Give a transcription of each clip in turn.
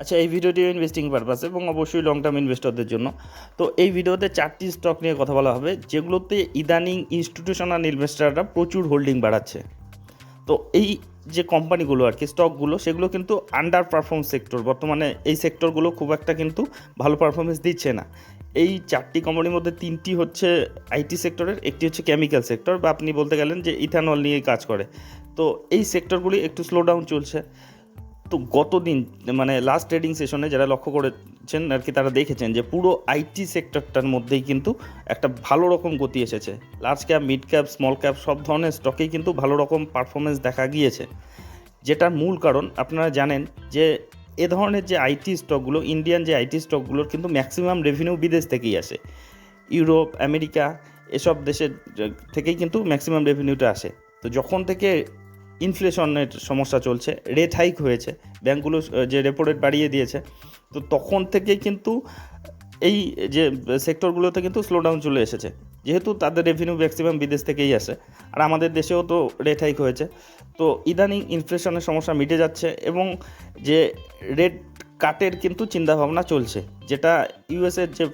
আচ্ছা এই ভিডিওটি ইনভেস্টিং পারপাস এবং অবশ্যই লং টার্ম ইনভেস্টরদের জন্য। তো এই ভিডিওতে চারটি স্টক নিয়ে কথা বলা হবে, যেগুলোতে ইদানিং ইনস্টিটিউশনাল ইনভেস্টররা প্রচুর হোল্ডিং বাড়াচ্ছে। তো এই যে কোম্পানিগুলো আর কি স্টকগুলো সেগুলো কিন্তু আন্ডার পারফর্ম সেক্টর বর্তমানে এই সেক্টরগুলো খুব একটা কিন্তু ভালো পারফরমেন্স দিচ্ছে না। এই চারটি কোম্পানির মধ্যে তিনটি হচ্ছে আইটি সেক্টরের একটি হচ্ছে কেমিক্যাল সেক্টর বা আপনি বলতে গেলেন যে ইথানল নিয়ে কাজ করে। তো এই সেক্টরগুলি একটু স্লো ডাউন চলছে। তো গতদিন মানে লাস্ট ট্রেডিং সেশনে যারা লক্ষ্য করেছেন আর কি, তারা দেখেছেন যে পুরো আইটি সেক্টরটার মধ্যেই কিন্তু একটা ভালো রকম গতি এসেছে। Large cap mid cap small cap সব ধরনের স্টকেই কিন্তু ভালো রকম পারফরমেন্স দেখা গিয়েছে। যেটার মূল কারণ আপনারা জানেন যে এ ধরনের যে আইটি স্টকগুলো ইন্ডিয়ান যে আইটি স্টকগুলোর কিন্তু ম্যাক্সিমাম রেভিনিউ বিদেশ থেকেই আসে। ইউরোপ আমেরিকা এসব দেশের থেকেই কিন্তু ম্যাক্সিমাম রেভিনিউটা আসে। তো যখন থেকে ইনফ্লেশনের সমস্যা চলছে রেট হাইক হয়েছে, ব্যাঙ্কগুলো যে রেপো রেট বাড়িয়ে দিয়েছে, তো তখন থেকে কিন্তু এই যে সেক্টরগুলোতে কিন্তু স্লো ডাউন চলে এসেছে। যেহেতু তাদের রেভিনিউ ম্যাক্সিমাম বিদেশ থেকেই আসে, আর আমাদের দেশেও তো রেট হাইক হয়েছে, তো ইদানিং ইনফ্লেশনের সমস্যা মিটে যাচ্ছে এবং যে রেট কাটের কিন্তু চিন্তাভাবনা চলছে, যেটা ইউএসের যে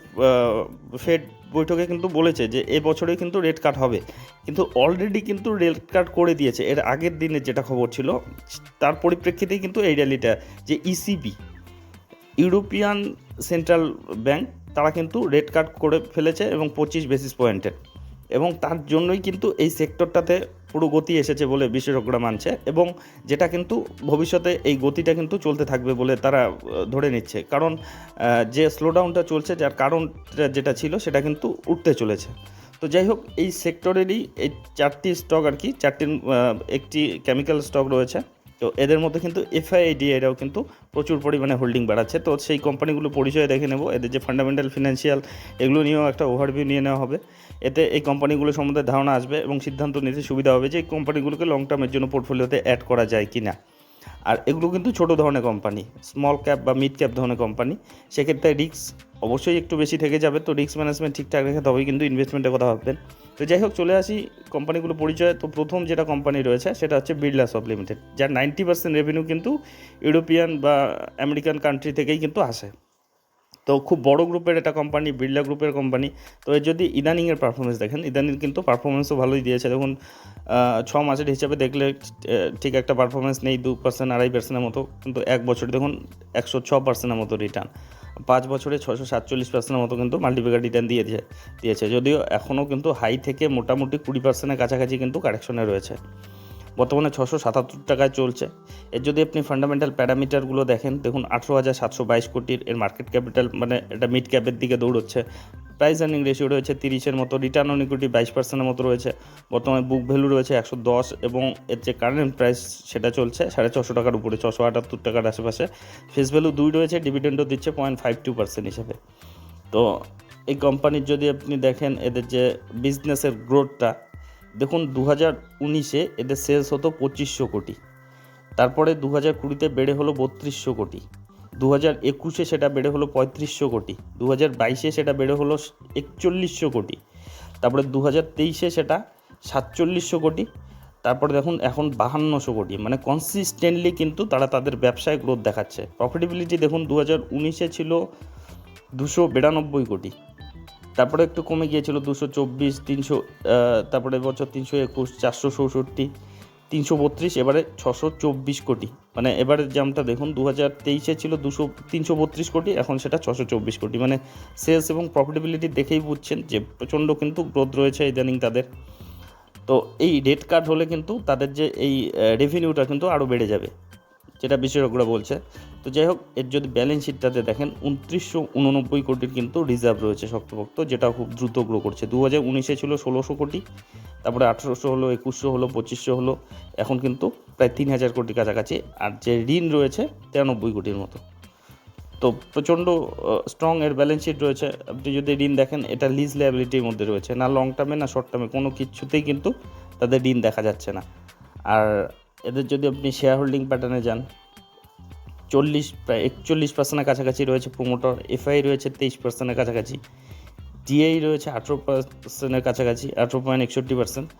ফেড বৈঠকে কিন্তু বলেছে যে এ বছরে কিন্তু রেড কাট হবে। কিন্তু অলরেডি কিন্তু রেড কাট করে দিয়েছে। এর আগের দিনে যেটা খবর ছিল, তার পরিপ্রেক্ষিতেই কিন্তু এই র্যালিটা যে ইসিবি ইউরোপিয়ান সেন্ট্রাল ব্যাংক তারা কিন্তু রেড কাট করে ফেলেছে এবং পঁচিশ বেসিস পয়েন্টের এবং তার জন্যই কিন্তু এই সেক্টরটাতে পুরো গতি এসেছে বলে বিশেষজ্ঞরা মানছে এবং যেটা কিন্তু ভবিষ্যতে এই গতিটা কিন্তু চলতে থাকবে বলে তারা ধরে নিচ্ছে। কারণ যে স্লোডাউনটা চলছে, যার কারণটা যেটা ছিল, সেটা কিন্তু উঠতে চলেছে। তো যাই হোক, এই সেক্টরেরই এই চারটি স্টক আর কি, চারটি একটি কেমিক্যাল স্টক রয়েছে। তো এদের মধ্যে কিন্তু এফআইডি এরাও কিন্তু প্রচুর পরিমাণে হোল্ডিং বাড়াচ্ছে। তো সেই কোম্পানিগুলো পরিচয় দেখে নেব। এদের যে ফান্ডামেন্টাল ফিনান্সিয়াল এগুলো নিয়েও একটা ওভারভিউ নিয়ে নেওয়া হবে। এতে এই কোম্পানিগুলো সম্বন্ধে ধারণা আসবে এবং সিদ্ধান্ত নিতে সুবিধা হবে যে এই কোম্পানিগুলোকে লং টার্মের জন্য পোর্টফোলিওতে অ্যাড করা যায় কি না আর এগুলো কিন্তু ছোট ধরনের কোম্পানি স্মল ক্যাপ বা মিড ক্যাপ ধরনের কোম্পানি সেক্ষেত্রে রিক্স অবশ্যই একটু বেশি থেকে যাবে। তো রিক্স ম্যানেজমেন্ট ঠিকঠাক রেখে তবেই কিন্তু ইনভেস্টমেন্টের কথা ভাববেন। তো যাই হোক, চলে আসি কোম্পানিগুলো পরিচয়। তো প্রথম যেটা কোম্পানি রয়েছে, সেটা হচ্ছে বিড়লা সব লিমিটেড যার নাইনটি পার্সেন্ট রেভিনিউ কিন্তু ইউরোপিয়ান বা আমেরিকান কান্ট্রি থেকেই কিন্তু আসে। তো খুব বড় গ্রুপের এটা কোম্পানি বিড়লা গ্রুপের কোম্পানি তো যদি ইদানিংয়ের পারফরমেন্স দেখেন, ইদানিং কিন্তু পারফরমেন্সও ভালোই দিয়েছে। দেখুন ছ মাসের হিসাবে দেখলে ঠিক একটা পারফরমেন্স নেই, দু পার্সেন্ট আড়াই পার্সেন্টের মতো। কিন্তু এক বছরে দেখুন, একশো ছ পার্সেন্টের মতো রিটার্ন পাঁচ বছরে ছশো সাতচল্লিশ পার্সেন্টের মতো কিন্তু মাল্টিপ্লিকার রিটার্ন দিয়ে দিয়ে- দিয়েছে। যদিও এখনও কিন্তু হাই থেকে মোটামুটি কুড়ি পার্সেন্টের কাছাকাছি কিন্তু কারেকশনে রয়েছে। বর্তমানে ছশো সাতাত্তর টাকায় চলছে। এর যদি আপনি ফান্ডামেন্টাল প্যারামিটারগুলো দেখেন, দেখুন আঠেরো হাজার সাতশো বাইশ কোটির এর মার্কেট ক্যাপিটাল মানে এটা মিড ক্যাপের দিকে দৌড়চ্ছে। প্রাইস আর্নিং রেশিও রয়েছে তিরিশের মতো রিটার্ন অন ইকুইটি বাইশ পার্সেন্টের মতো রয়েছে। বর্তমানে বুক ভ্যালু রয়েছে একশো দশ এবং এর যে কারেন্ট প্রাইস সেটা চলছে সাড়ে ছশো টাকার উপরে, ছশো আটাত্তর টাকার আশেপাশে। ফেস ভ্যালু দুই রয়েছে ডিভিডেন্ডও দিচ্ছে পয়েন্ট ফাইভ টু পার্সেন্ট হিসেবে। তো এই কোম্পানির যদি আপনি দেখেন, এদের যে বিজনেসের গ্রোথটা দেখুন দু হাজার উনিশে এদের সেলস হতো পঁচিশশো কোটি। তারপরে দু হাজার কুড়িতে বেড়ে হলো বত্রিশশো কোটি। দু হাজার একুশে সেটা বেড়ে হলো পঁয়ত্রিশশো কোটি। দু হাজার বাইশে সেটা বেড়ে হলো একচল্লিশশো কোটি। তারপরে দু হাজার তেইশে সেটা সাতচল্লিশশো কোটি। তারপরে দেখুন এখন বাহান্নশো কোটি। মানে কনসিস্টেন্টলি কিন্তু তারা তাদের ব্যবসায় গ্রোথ দেখাচ্ছে। প্রফিটেবিলিটি দেখুন দু হাজার উনিশে ছিল দুশো বিরানব্বই কোটি। তারপরে একটু কমে গিয়েছিল দুশো চব্বিশ, তিনশো তারপরে বছর তিনশো একুশ, চারশো চৌষট্টি, তিনশো বত্রিশ, এবারে ছশো চব্বিশ কোটি। মানে এবারে যেমনটা দেখুন দু হাজার তেইশে ছিল দুশো, তিনশো বত্রিশ কোটি, এখন সেটা ছশো চব্বিশ কোটি। মানে সেলস এবং প্রফিটেবিলিটি দেখেই বুঝছেন যে প্রচণ্ড কিন্তু গ্রোথ রয়েছে ইদানিং তাদের। তো এই রেড কার্ড হলে কিন্তু তাদের যে এই রেভিনিউটা কিন্তু আরও বেড়ে যাবে। যেটা বিশেষজ্ঞরা বলছে। তো যাই হোক, এর যদি ব্যালেন্স শিটটাতে দেখেন, উনত্রিশশো উননব্বই কোটির কিন্তু রিজার্ভ রয়েছে শক্তপোক্ত, যেটা খুব দ্রুত গ্রো করছে। দু হাজার উনিশে ছিল ষোলোশো কোটি, তারপরে আঠেরোশো হলো, একুশশো হলো, পঁচিশশো হলো, এখন কিন্তু প্রায় তিন হাজার কোটি কাছাকাছি, আর যে ঋণ রয়েছে, তিরানব্বই কোটির মতো। তো প্রচণ্ড স্ট্রং এর ব্যালেন্স শিট রয়েছে। আপনি যদি ঋণ দেখেন, এটা লিজ লায়াবিলিটির মধ্যে রয়েছে। না লং টার্মে না শর্ট টার্মে কোনো কিছুতেই কিন্তু তাদের ঋণ দেখা যাচ্ছে না। আর এদের যদি আপনি শেয়ার হোল্ডিং প্যাটার্নে যান, চল্লিশ প্রায় একচল্লিশ পার্সেন্টের কাছাকাছি রয়েছে প্রোমোটর এফআই রয়েছে তেইশ পার্সেন্টের কাছাকাছি ডিআই রয়েছে আঠেরো পার্সেন্টের কাছাকাছি, আঠেরো পয়েন্ট একষট্টি পার্সেন্ট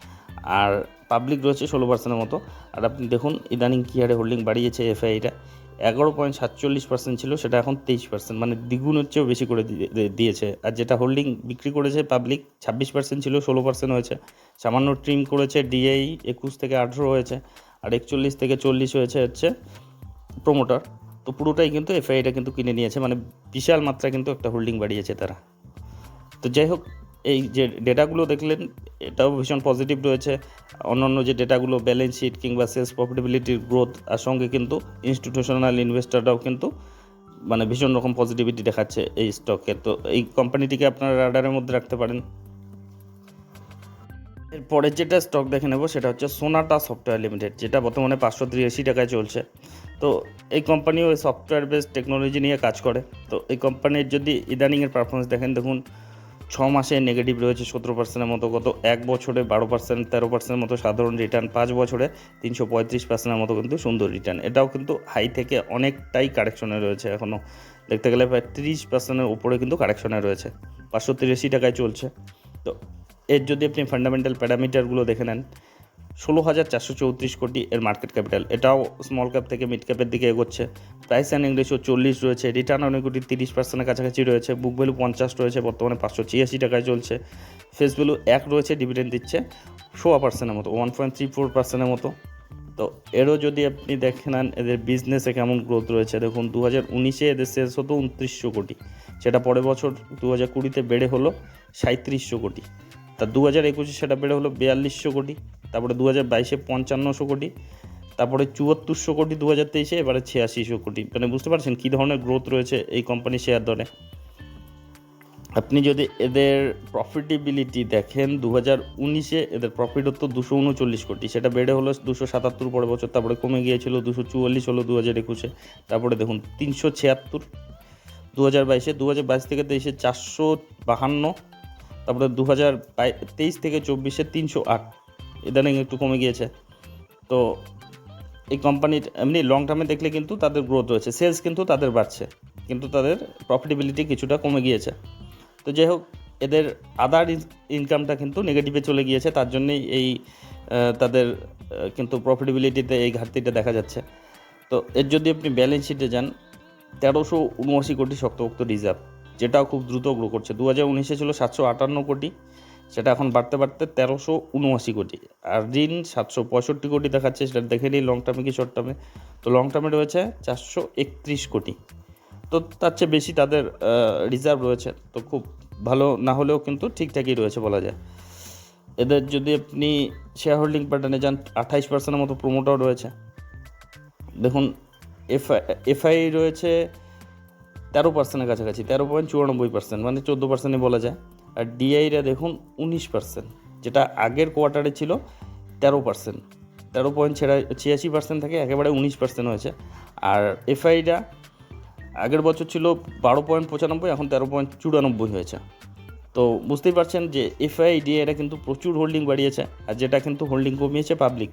আর পাবলিক রয়েছে ষোলো পার্সেন্টের মতো। আর আপনি দেখুন, ইদানিং কী হারে হোল্ডিং বাড়িয়েছে এফআইটা এগারো পয়েন্ট সাতচল্লিশ পার্সেন্ট ছিল, সেটা এখন তেইশ পার্সেন্ট মানে দ্বিগুণের চেয়েও বেশি করে দিয়ে- দিয়ে- দিয়েছে। আর যেটা হোল্ডিং বিক্রি করেছে পাবলিক ছাব্বিশ পার্সেন্ট ছিল, ষোলো পার্সেন্ট হয়েছে। সামান্য ট্রিম করেছে ডিআই একুশ থেকে আঠেরো হয়েছে। আর একচল্লিশ থেকে চল্লিশ হয়েছে হচ্ছে প্রোমোটার তো পুরোটাই কিন্তু এফআইটা কিন্তু কিনে নিয়েছে মানে বিশাল মাত্রা কিন্তু একটা হোল্ডিং বাড়িয়েছে তারা। তো যাই হোক, এই যে ডেটাগুলো দেখলেন, এটাও ভীষণ পজিটিভ রয়েছে। অন্যান্য যে ডেটাগুলো ব্যালেন্স শিট কিংবা সেলস প্রফিটেবিলিটির গ্রোথ আর সঙ্গে কিন্তু ইনস্টিটিউশনাল ইনভেস্টররাও কিন্তু মানে ভীষণ রকম পজিটিভিটি দেখাচ্ছে এই স্টকে তো এই কোম্পানিটিকে আপনারা রাডারের মধ্যে রাখতে পারেন। এরপরে যেটা স্টক দেখে নেব, সেটা হচ্ছে সোনাটা সফটওয়্যার লিমিটেড যেটা বর্তমানে পাঁচশো তিরাশি টাকায় চলছে। তো এই কোম্পানিও সফটওয়্যার বেস টেকনোলজি নিয়ে কাজ করে। তো এই কোম্পানির যদি ইদানিংয়ের পারফরমেন্স দেখেন, দেখুন, ছ মাসে নেগেটিভ রয়েছে সতেরো পার্সেন্টের মতো, গত এক বছরে বারো পার্সেন্ট তেরো পার্সেন্টের মতো সাধারণ রিটার্ন পাঁচ বছরে তিনশো পঁয়ত্রিশ পার্সেন্টের মতো কিন্তু সুন্দর রিটার্ন এটাও কিন্তু হাই থেকে অনেকটাই কারেকশনে রয়েছে এখনও দেখতে গেলে প্রায় তিরিশ পার্সেন্টের উপরে কিন্তু কারেকশনে রয়েছে। পাঁচশো তিরাশি টাকায় চলছে। তো এর যদি আপনি ফান্ডামেন্টাল প্যারামিটারগুলো দেখে নেন ষোলো হাজার চারশো চৌত্রিশ কোটি এর মার্কেট ক্যাপিটাল এটাও স্মল ক্যাপ থেকে মিড ক্যাপের দিকে এগোচ্ছে। প্রাইস অ্যান্ড রেশিও চল্লিশ রয়েছে রিটার্ন অন ইকুইটি তিরিশ পার্সেন্টের কাছাকাছি রয়েছে বুক ভ্যালু পঞ্চাশ রয়েছে, বর্তমানে পাঁচশো ছিয়াশি টাকায় চলছে। ফেস ভ্যালু এক রয়েছে ডিভিডেন্ড দিচ্ছে, সোয়া পার্সেন্টের মতো ওয়ান পয়েন্ট থ্রি ফোর পার্সেন্টের মতো। তো এরও যদি আপনি দেখে নেন, এদের বিজনেসে কেমন গ্রোথ রয়েছে, দেখুন দু হাজার উনিশে এদের সেলস হতো উনত্রিশশো কোটি সেটা পরের বছর দু হাজার কুড়িতে বেড়ে হলো সাঁত্রিশশো কোটি। তা দু হাজার একুশে সেটা বেড়ে হলো বিয়াল্লিশশো কোটি, তারপরে দু হাজার বাইশে পঞ্চান্নশো কোটি, তারপরে চুয়াত্তরশো কোটি দু হাজার তেইশে, এবারে ছিয়াশিশো কোটি। মানে বুঝতে পারছেন কী ধরনের গ্রোথ রয়েছে এই কোম্পানির শেয়ার দরে আপনি যদি এদের প্রফিটেবিলিটি দেখেন দু হাজার উনিশে এদের প্রফিট হতো দুশো উনচল্লিশ কোটি, সেটা বেড়ে হলো দুশো সাতাত্তর পরের বছর, তারপরে কমে গিয়েছিল দুশো চুয়াল্লিশ হলো দু হাজার একুশে, তারপরে দেখুন তিনশো ছিয়াত্তর দু হাজার বাইশে দু হাজার বাইশ থেকে তেইশে চারশো বাহান্ন তারপরে দু হাজার তেইশ থেকে চব্বিশে তিনশো আট। ইদানিং একটু কমে গিয়েছে। তো এই কোম্পানির এমনি লং টার্মে দেখলে কিন্তু তাদের গ্রোথ রয়েছে। সেলস কিন্তু তাদের বাড়ছে। কিন্তু তাদের প্রফিটেবিলিটি কিছুটা কমে গিয়েছে। তো যাই হোক, এদের আদার ইনকামটা কিন্তু নেগেটিভে চলে গিয়েছে। তার জন্যেই এই তাদের কিন্তু প্রফিটেবিলিটিতে এই ঘাটতিটা দেখা যাচ্ছে। তো এর যদি আপনি ব্যালেন্স শিটে যান, তেরোশো উনআশি কোটি শক্তপোক্ত রিজার্ভ যেটাও খুব দ্রুত গ্রো করছে। দু হাজার উনিশে ছিল সাতশো আটান্ন কোটি, সেটা এখন বাড়তে বাড়তে তেরোশো উনআশি কোটি। আর ঋণ সাতশো পঁয়ষট্টি কোটি দেখাচ্ছে, সেটা দেখে নিই লং টার্মে কি শর্ট টার্মে তো লং টার্মে রয়েছে চারশো একত্রিশ কোটি। তো তার চেয়ে বেশি তাদের রিজার্ভ রয়েছে। তো খুব ভালো না হলেও কিন্তু ঠিকঠাকই রয়েছে বলা যায়। এদের যদি আপনি শেয়ার হোল্ডিং প্যাটার্নে যান, আঠাইশ পার্সেন্টের মতো প্রোমোটার রয়েছে। দেখুন এফআই এফআই রয়েছে তেরো পার্সেন্টের কাছাকাছি, তেরো পয়েন্ট চুরানব্বই পার্সেন্ট মানে চোদ্দ পার্সেন্টই বলা যায়। আর ডিআইরা দেখুন উনিশ পার্সেন্ট যেটা আগের কোয়ার্টারে ছিল তেরো পার্সেন্ট তেরো পয়েন্ট ছেড়া ছিয়াশি পার্সেন্ট থেকে একেবারে উনিশ পার্সেন্ট হয়েছে। আর এফআইটা আগের বছর ছিল বারো পয়েন্ট পঁচানব্বই, এখন তেরো পয়েন্ট চুরানব্বই হয়েছে। তো বুঝতেই পারছেন যে এফআই ডিএ কিন্তু প্রচুর হোল্ডিং বাড়িয়েছে, আর যেটা কিন্তু হোল্ডিং কমিয়েছে পাবলিক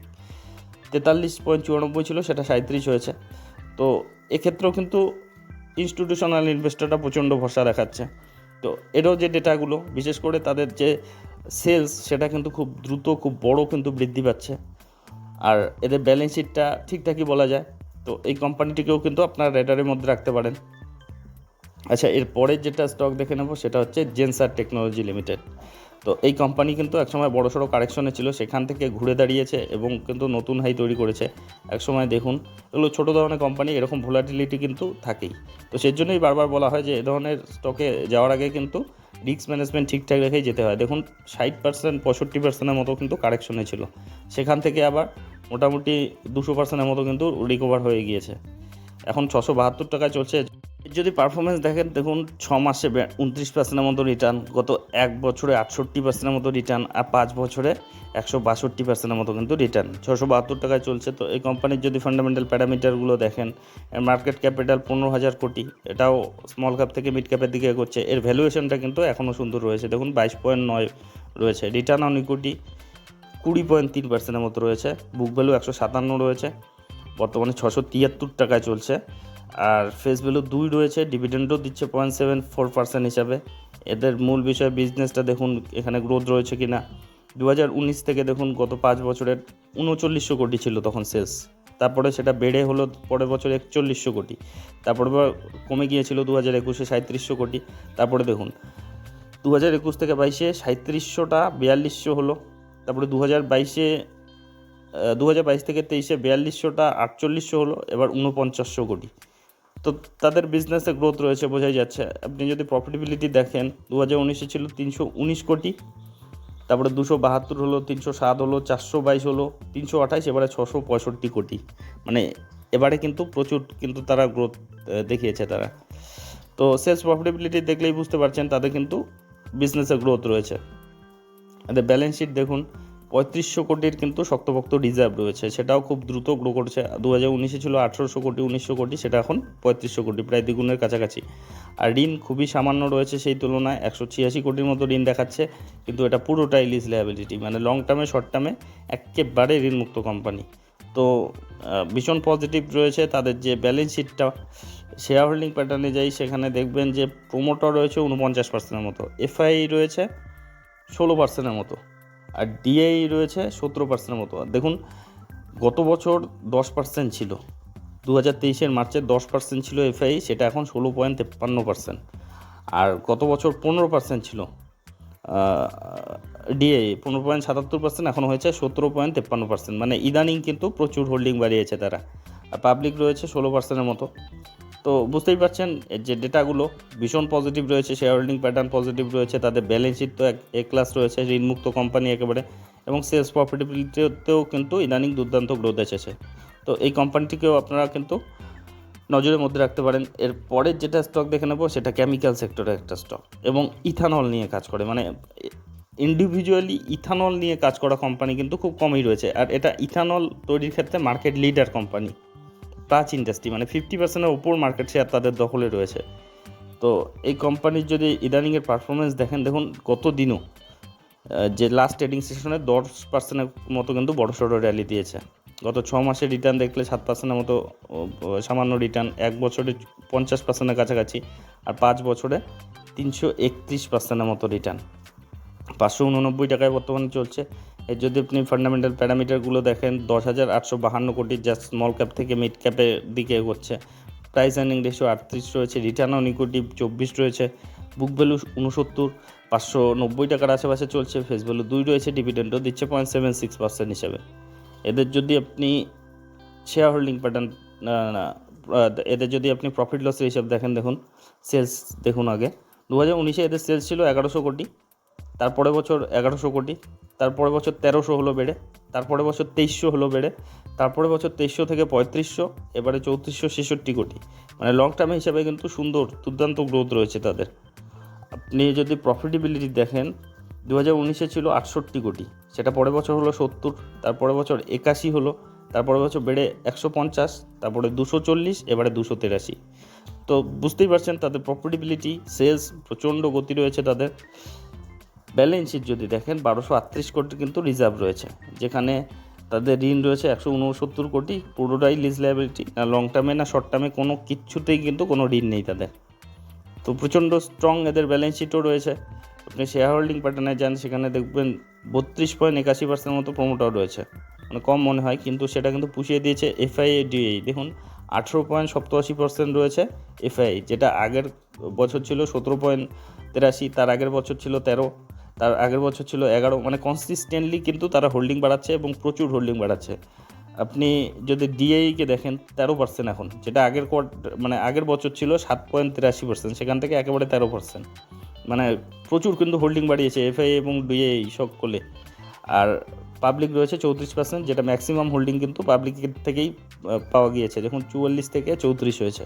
তেতাল্লিশ পয়েন্ট চুরানব্বই ছিল, সেটা সাঁত্রিশ হয়েছে। তো এক্ষেত্রেও কিন্তু ইনস্টিটিউশনাল ইনভেস্টরটা প্রচণ্ড ভরসা দেখাচ্ছে। তো এরও যে ডেটাগুলো, বিশেষ করে তাদের যে সেলস সেটা কিন্তু খুব দ্রুত, খুব বড় কিন্তু বৃদ্ধি পাচ্ছে। আর এদের ব্যালেন্স শিটটা ঠিকঠাকই বলা যায়। তো এই কোম্পানিটিকেও কিন্তু আপনার রেডারের মধ্যে রাখতে পারেন। আচ্ছা এর পরের যেটা স্টক দেখে নেব, সেটা হচ্ছে জেনসার টেকনোলজি লিমিটেড তো এই কোম্পানি কিন্তু একসময় বড় সড়ো কারেকশনে ছিল, সেখান থেকে ঘুরে দাঁড়িয়েছে এবং কিন্তু নতুন হাই তৈরি করেছে। একসময় দেখুন, এগুলো ছোটো ধরনের কোম্পানি এরকম ভোলাটিলিটি কিন্তু থাকেই। তো সেই জন্যই বারবার বলা হয় যে, এ ধরনের স্টকে যাওয়ার আগে কিন্তু রিস্ক ম্যানেজমেন্ট ঠিকঠাক রেখেই যেতে হয়। দেখুন, ষাট পার্সেন্ট পঁয়ষট্টি পার্সেন্টের মতো কিন্তু কারেকশনে ছিল। সেখান থেকে আবার মোটামুটি দুশো পার্সেন্টের মতো কিন্তু রিকভার হয়ে গিয়েছে। এখন ছশো বাহাত্তর টাকায় চলছে। যদি পারফরমেন্স দেখেন, দেখুন ছ মাসে উনত্রিশ পার্সেন্টের মতো রিটার্ন গত এক বছরে আটষট্টি পার্সেন্টের মতো রিটার্ন আর পাঁচ বছরে একশো বাষট্টি পার্সেন্টের মতো কিন্তু রিটার্ন ছশো বাহাত্তর টাকায় চলছে। তো এই কোম্পানির যদি ফান্ডামেন্টাল প্যারামিটারগুলো দেখেন মার্কেট ক্যাপিটাল পনেরো হাজার কোটি, এটাও স্মল ক্যাপ থেকে মিড ক্যাপের দিকে এগোচ্ছে। এর ভ্যালুয়েশনটা কিন্তু এখনও সুন্দর রয়েছে। দেখুন বাইশ পয়েন্ট নয় রয়েছে। রিটার্ন অন ইকুইটি কুড়ি পয়েন্ট তিন পার্সেন্টের মতো রয়েছে। বুক ভ্যালু একশো সাতান্ন রয়েছে। বর্তমানে ছশো তিয়াত্তর টাকায় চলছে। আর ফেস ভ্যালু দুই রয়েছে ডিভিডেন্ডও দিচ্ছে পয়েন্ট সেভেন ফোর পার্সেন্ট হিসাবে। এদের মূল বিষয় বিজনেসটা দেখুন, এখানে গ্রোথ রয়েছে কি না দু হাজার উনিশ থেকে দেখুন, গত পাঁচ বছরের উনচল্লিশশো কোটি ছিল তখন সেলস তারপরে সেটা বেড়ে হলো, পরের বছর একচল্লিশশো কোটি। তারপরে কমে গিয়েছিল দু হাজার একুশে সাঁত্রিশশো কোটি। তারপরে দেখুন দু হাজার একুশ থেকে বাইশে সাঁত্রিশশোটা বিয়াল্লিশশো হলো। তারপরে দু হাজার বাইশে দু হাজার বাইশ থেকে তেইশে বিয়াল্লিশশোটা আটচল্লিশশো হলো। এবার ঊনপঞ্চাশশো কোটি। তো তাদের বিজনেসে গ্রোথ রয়েছে, বোঝাই যাচ্ছে। আপনি যদি প্রফিটেবিলিটি দেখেন দু হাজার উনিশে ছিল তিনশো উনিশ কোটি, তারপরে দুশো বাহাত্তর হলো, তিনশো সাত হলো, চারশো বাইশ হলো, তিনশো আঠাইশ এবারে ছশো পঁয়ষট্টি কোটি। মানে এবারে কিন্তু প্রচুর কিন্তু তারা গ্রোথ দেখিয়েছে তারা। তো সেলস প্রফিটেবিলিটি দেখলেই বুঝতে পারছেন, তাদের কিন্তু বিজনেসে গ্রোথ রয়েছে। এদের ব্যালেন্স শিট দেখুন পঁয়ত্রিশশো কোটির কিন্তু শক্তপোক্ত রিজার্ভ রয়েছে। সেটাও খুব দ্রুত গ্রো করছে। দু হাজার উনিশে ছিল আঠেরোশো কোটি, উনিশশো কোটি, সেটা এখন পঁয়ত্রিশশো কোটি, প্রায় দ্বিগুণের কাছাকাছি। আর ঋণ খুবই সামান্য রয়েছে সেই তুলনায়। একশো ছিয়াশি কোটির মতো ঋণ দেখাচ্ছে, কিন্তু এটা পুরোটাই লিজ লায়াবিলিটি মানে লং টার্মে শর্ট টার্মে একেবারে ঋণমুক্ত কোম্পানি তো ভীষণ পজিটিভ রয়েছে তাদের যে ব্যালেন্স শিটটা শেয়ার হোল্ডিং প্যাটার্নে যাই, সেখানে দেখবেন যে প্রোমোটার রয়েছে উনপঞ্চাশ পার্সেন্টের মতো। এফআই রয়েছে ষোলো পার্সেন্টের মতো। আর ডিআই রয়েছে সতেরো পার্সেন্টের মতো। দেখুন, গত বছর দশ পার্সেন্ট ছিল। দু হাজার তেইশের মার্চে দশ পার্সেন্ট ছিল এফআই সেটা এখন ষোলো পয়েন্ট তেপ্পান্ন পার্সেন্ট আর গত বছর পনেরো পার্সেন্ট ছিল ডিএ পনেরো পয়েন্ট সাতাত্তর পার্সেন্ট এখন হয়েছে সতেরো পয়েন্ট তেপ্পান্ন পার্সেন্ট মানে ইদানিং কিন্তু প্রচুর হোল্ডিং বাড়িয়েছে তারা। আর পাবলিক রয়েছে ষোলো পার্সেন্টের মতো। তো বুঝতেই পারছেন যে ডেটাগুলো ভীষণ পজিটিভ রয়েছে শেয়ার হোল্ডিং প্যাটার্ন পজিটিভ রয়েছে, তাদের ব্যালেন্স শিট তো এক এ ক্লাস রয়েছে, ঋণমুক্ত কোম্পানি একেবারে, এবং সেলস প্রফিটেবিলিটিতেও কিন্তু ইদানিং দুর্দান্ত গ্রোথ এসেছে। তো এই কোম্পানিটিকেও আপনারা কিন্তু নজরের মধ্যে রাখতে পারেন। এর পরের যেটা স্টক দেখে নেব, সেটা কেমিক্যাল সেক্টরের একটা স্টক এবং ইথানল নিয়ে কাজ করে। মানে ইন্ডিভিজুয়ালি ইথানল নিয়ে কাজ করা কোম্পানি কিন্তু খুব কমই রয়েছে। আর এটা ইথানল তৈরির ক্ষেত্রে market leader company Praj industry মানে ফিফটি পার্সেন্টের উপর মার্কেট শেয়ার তাদের দখলে রয়েছে। তো এই কোম্পানির যদি ইদানিংয়ের পারফরমেন্স দেখেন, দেখুন কত দিনও যে লাস্ট ট্রেডিং সেশনে দশ পার্সেন্টের মতো কিন্তু বড় সড়ো র্যালি দিয়েছে। গত ছ মাসের রিটার্ন দেখলে সাত পার্সেন্টের মতো সামান্য রিটার্ন এক বছরে পঞ্চাশ পার্সেন্টের কাছাকাছি, আর পাঁচ বছরে তিনশো একত্রিশ পার্সেন্টের মতো রিটার্ন পাঁচশো উননব্বই টাকায় বর্তমানে চলছে। এর যদি আপনি ফান্ডামেন্টাল প্যারামিটারগুলো দেখেন, দশ হাজার আটশো বাহান্ন কোটি যা স্মল ক্যাপ থেকে মিড ক্যাপের দিকে এগোচ্ছে। প্রাইস আর্নিং রেশিও আটত্রিশ রয়েছে রিটার্ন অন ইকুইটি চব্বিশ রয়েছে বুক ভ্যালু উনসত্তর পাঁচশো নব্বই টাকার আশেপাশে চলছে ফেস ভ্যালু দুই রয়েছে ডিভিডেন্ডও দিচ্ছে পয়েন্ট সেভেন সিক্স পার্সেন্ট হিসাবে। এদের যদি আপনি শেয়ার হোল্ডিং প্যাটার্ন না এদের যদি আপনি প্রফিট লসের হিসাব দেখেন, দেখুন সেলস দেখুন আগে। দু হাজার উনিশে এদের সেলস ছিল এগারোশো কোটি। তারপরে বছর এগারোশো কোটি তারপরে বছর তেরোশো হলো বেড়ে তারপরে বছর তেইশশো হলো বেড়ে তারপরে বছর তেইশশো থেকে পঁয়ত্রিশশো, এবারে চৌত্রিশশো ছেষট্টি কোটি। মানে লং টার্ম হিসাবে কিন্তু সুন্দর, দুর্দান্ত গ্রোথ রয়েছে তাদের। আপনি যদি প্রফিটেবিলিটি দেখেন দু হাজার উনিশে ছিল আটষট্টি কোটি, সেটা পরের বছর হলো সত্তর তারপরে বছর একাশি হলো তারপরে বছর বেড়ে একশো পঞ্চাশ, তারপরে দুশো চল্লিশ, এবারে দুশো তেরাশি। তো বুঝতেই পারছেন তাদের প্রফিটেবিলিটি সেলস প্রচণ্ড গতি রয়েছে তাদের। ব্যালেন্স শিট যদি দেখেন, বারোশো আটত্রিশ কোটি কিন্তু রিজার্ভ রয়েছে, যেখানে তাদের ঋণ রয়েছে একশো উনসত্তর কোটি। পুরোটাই লিজ লাইবিলিটি না লং টার্মে না শর্ট টার্মে কোনো কিচ্ছুতেই কিন্তু কোনো ঋণ নেই তাদের। তো প্রচণ্ড স্ট্রং এদের ব্যালেন্স শিটও রয়েছে। আপনি শেয়ার হোল্ডিং প্যাটার্নে যান, সেখানে দেখবেন বত্রিশ পয়েন্ট একাশি পার্সেন্ট মতো প্রমোটার রয়েছে। মানে কম মনে হয়, কিন্তু সেটা কিন্তু পুষিয়ে দিয়েছে এফআই ডিএই দেখুন, আঠেরো পয়েন্ট সপ্তাশি পার্সেন্ট রয়েছে এফআই যেটা আগের বছর ছিল সতেরো পয়েন্ট তেরাশি, তার আগের বছর ছিল তেরো। তার আগের বছর ছিল এগারো মানে কনসিস্টেন্টলি কিন্তু তারা হোল্ডিং বাড়াচ্ছে এবং প্রচুর হোল্ডিং বাড়াচ্ছে। আপনি যদি ডিআইকে দেখেন, তেরো পার্সেন্ট এখন, যেটা আগের কোয়ার্ট মানে আগের বছর ছিল সাত পয়েন্ট তিরাশি পার্সেন্ট সেখান থেকে একেবারে তেরো পার্সেন্ট মানে প্রচুর কিন্তু হোল্ডিং বাড়িয়েছে এফআই এবং ডিআই সকলে। আর পাবলিক রয়েছে চৌত্রিশ পার্সেন্ট যেটা ম্যাক্সিমাম হোল্ডিং কিন্তু পাবলিকের থেকেই পাওয়া গিয়েছে। দেখুন, চুয়াল্লিশ থেকে চৌত্রিশ হয়েছে।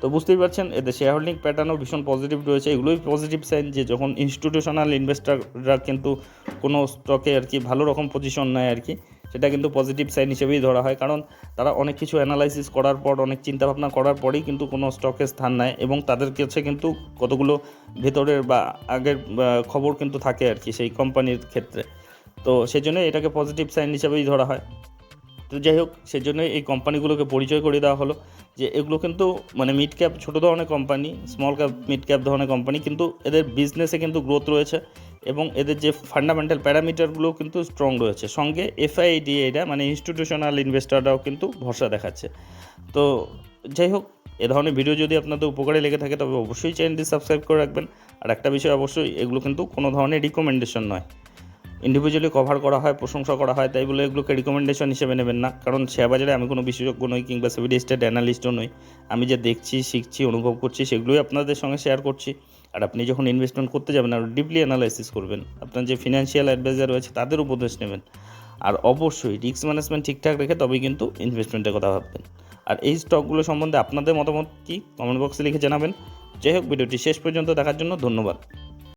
তো বুঝতেই পারছেন এদের শেয়ার হোল্ডিং প্যাটার্নও ভীষণ পজিটিভ রয়েছে। এগুলোই পজিটিভ সাইন যে যখন ইনস্টিটিউশনাল ইনভেস্টররা কিন্তু কোনো স্টকে আর কি ভালো রকম পজিশন নেয় আর কি, সেটা কিন্তু পজিটিভ সাইন হিসেবেই ধরা হয়। কারণ তারা অনেক কিছু অ্যানালাইসিস করার পর, অনেক চিন্তাভাবনা করার পরেই কিন্তু কোনো স্টকে স্থান নেয় এবং তাদের কাছে কিন্তু কতগুলো ভেতরের বা আগের খবর কিন্তু থাকে আর কি সেই কোম্পানির ক্ষেত্রে। তো সেই জন্য এটাকে পজিটিভ সাইন হিসেবেই ধরা হয়। তো যাই হোক সেজন্য এই কোম্পানিগুলোকে পরিচয় করে দেওয়া হলো যে এগুলো কিন্তু মানে মিড ক্যাপ ছোটো ধরনের company small cap mid cap ধরনের কোম্পানি কিন্তু এদের বিজনেসে কিন্তু গ্রোথ রয়েছে এবং এদের যে ফান্ডামেন্টাল প্যারামিটারগুলো কিন্তু স্ট্রং রয়েছে। সঙ্গে এফআইডি এটা মানে ইনস্টিটিউশনাল ইনভেস্টররাও কিন্তু ভরসা দেখাচ্ছে। তো যাই হোক, এ ধরনের ভিডিও যদি আপনাদের উপকারে লেগে থাকে, তবে অবশ্যই চ্যানেলটি সাবস্ক্রাইব করে রাখবেন। আর একটা বিষয় অবশ্যই, এগুলো কিন্তু কোনো ধরনের রিকমেন্ডেশন নয়। ইন্ডিভিজুয়ালি কভার করা হয়, প্রশংসা করা হয়, তাই বলে এগুলোকে রিকমেন্ডেশন হিসেবে নেবেন না। কারণ শেয়ার বাজারে আমি কোনো বিশেষজ্ঞ নই কিংবা সিভিডি স্টেট অ্যানালিস্টও নই। আমি যে দেখছি, শিখছি, অনুভব করছি, সেগুলোই আপনাদের সঙ্গে শেয়ার করছি। আর আপনি যখন ইনভেস্টমেন্ট করতে যাবেন, আর ডিপলি অ্যানালাইসিস করবেন। আপনার যে ফিনান্সিয়াল অ্যাডভাইজার রয়েছে, তাদের উপদেশ নেবেন। আর অবশ্যই রিস্ক ম্যানেজমেন্ট ঠিকঠাক রেখে তবেই কিন্তু ইনভেস্টমেন্টের কথা ভাববেন। আর এই স্টকগুলো সম্বন্ধে আপনাদের মতামত কি? কমেন্ট বক্সে লিখে জানাবেন। যাই হোক, ভিডিওটি শেষ পর্যন্ত দেখার জন্য ধন্যবাদ।